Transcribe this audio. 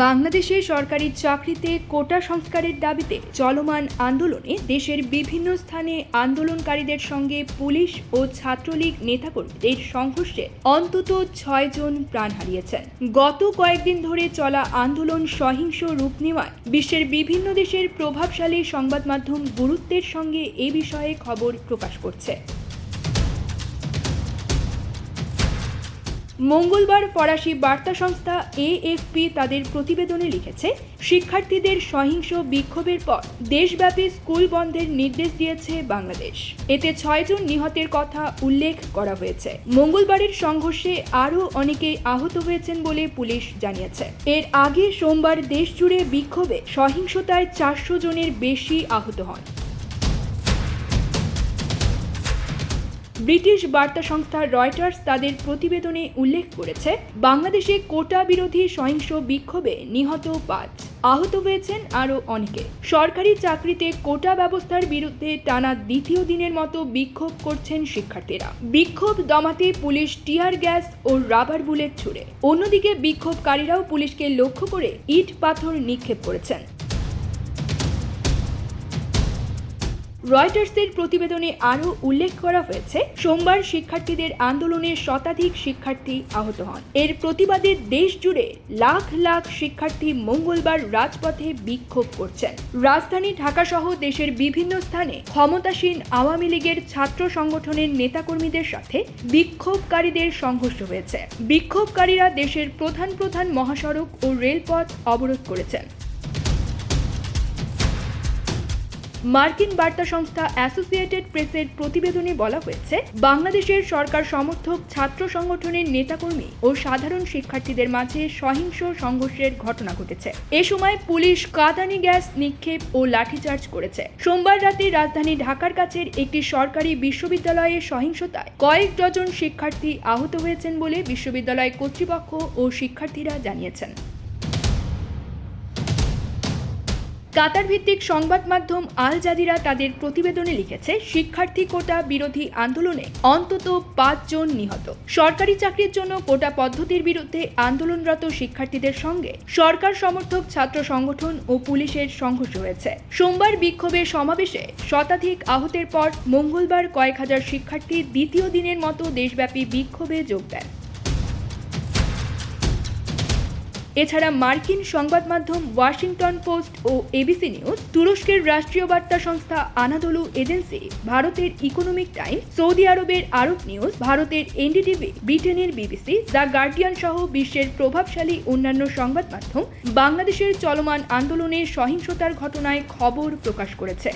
বাংলাদেশে সরকারি চাকরিতে কোটা সংস্কারের দাবিতে চলমান আন্দোলনে দেশের বিভিন্ন স্থানে আন্দোলনকারীদের সঙ্গে পুলিশ ও ছাত্রলীগ নেতাকর্মীদের সংঘর্ষে অন্তত ছয় জন প্রাণ হারিয়েছেন। গত কয়েকদিন ধরে চলা আন্দোলন সহিংস রূপ নেওয়ায় বিশ্বের বিভিন্ন দেশের প্রভাবশালী সংবাদ মাধ্যম গুরুত্বের সঙ্গে এ বিষয়ে খবর প্রকাশ করছে। মঙ্গলবার ফরাসি বার্তা সংস্থা এএফপি তাদের প্রতিবেদনে লিখেছে, শিক্ষার্থীদের সহিংস বিক্ষোভের পর দেশব্যাপী স্কুল বন্ধের নির্দেশ দিয়েছে বাংলাদেশ। এতে ছয়জন নিহতের কথা উল্লেখ করা হয়েছে। মঙ্গলবারের সংঘর্ষে আরও অনেকে আহত হয়েছেন বলে পুলিশ জানিয়েছে। এর আগে সোমবার দেশজুড়ে বিক্ষোভে সহিংসতায় চারশো জনের বেশি আহত হন। ব্রিটিশ বার্তা সংস্থা রয়টার্স তাদের প্রতিবেদনে উল্লেখ করেছে, বাংলাদেশে কোটা বিরোধী সহিংস বিক্ষোভে নিহত পাঁচ, আহত হয়েছেন আরও অনেকে। সরকারি চাকরিতে কোটা ব্যবস্থার বিরুদ্ধে টানা দ্বিতীয় দিনের মতো বিক্ষোভ করছেন শিক্ষার্থীরা। বিক্ষোভ দমাতে পুলিশ টিয়ার গ্যাস ও রাবার বুলেট ছুড়ে। অন্যদিকে বিক্ষোভকারীরাও পুলিশকে লক্ষ্য করে ইট পাথর নিক্ষেপ করেছেন। রয়টার্সের প্রতিবেদনে আরও উল্লেখ করা হয়েছে, সোমবার শিক্ষার্থীদের আন্দোলনে শতাধিক শিক্ষার্থী আহত হন। এর প্রতিবাদে দেশ জুড়ে লাখ লাখ শিক্ষার্থী মঙ্গলবার রাজপথে বিক্ষোভ করছেন। রাজধানী ঢাকা সহ দেশের বিভিন্ন স্থানে ক্ষমতাসীন আওয়ামী লীগের ছাত্র সংগঠনের নেতাকর্মীদের সাথে বিক্ষোভকারীদের সংঘর্ষ হয়েছে। বিক্ষোভকারীরা দেশের প্রধান প্রধান মহাসড়ক ও রেলপথ অবরোধ করেছেন। মার্কিন বার্তা সংস্থা অ্যাসোসিয়েটেড প্রেসের প্রতিবেদনে বলা হয়েছে, বাংলাদেশের সরকার সমর্থক ছাত্র সংগঠনের নেতাকর্মী ও সাধারণ শিক্ষার্থীদের মাঝে সহিংস সংঘর্ষের ঘটনা ঘটেছে। এ সময় পুলিশ কাঁদানি গ্যাস নিক্ষেপ ও লাঠিচার্জ করেছে। সোমবার রাতে রাজধানী ঢাকার কাছের একটি সরকারি বিশ্ববিদ্যালয়ে সহিংসতায় কয়েক ডজন শিক্ষার্থী আহত হয়েছেন বলে বিশ্ববিদ্যালয় কর্তৃপক্ষ ও শিক্ষার্থীরা জানিয়েছেন। কাতার ভিত্তিক সংবাদ মাধ্যম আল জাজিরা তাদের প্রতিবেদনে লিখেছে, শিক্ষার্থী কোটা বিরোধী আন্দোলনে অন্তত পাঁচজন নিহত। সরকারি চাকরির জন্য কোটা পদ্ধতির বিরুদ্ধে আন্দোলনরত শিক্ষার্থীদের সঙ্গে সরকার সমর্থক ছাত্র সংগঠন ও পুলিশের সংঘর্ষ হয়েছে। সোমবার বিক্ষোভে সমাবেশে শতাধিক আহতের পর মঙ্গলবার কয়েক হাজার শিক্ষার্থী দ্বিতীয় দিনের মতো দেশব্যাপী বিক্ষোভে যোগ দেন। এছাড়া মার্কিন সংবাদ মাধ্যম ওয়াশিংটন পোস্ট ও এবিসি নিউজ তুরস্কের রাষ্ট্রীয় বার্তা সংস্থা আনাদলু এজেন্সি, ভারতের ইকোনমিক টাইম, সৌদি আরবের আরব নিউজ, ভারতের এনডিটিভি, ব্রিটেনের বিবিসি, দ্য গার্ডিয়ান সহ বিশ্বের প্রভাবশালী অন্যান্য সংবাদ মাধ্যম বাংলাদেশের চলমান আন্দোলনে সহিংসতার ঘটনায় খবর প্রকাশ করেছে।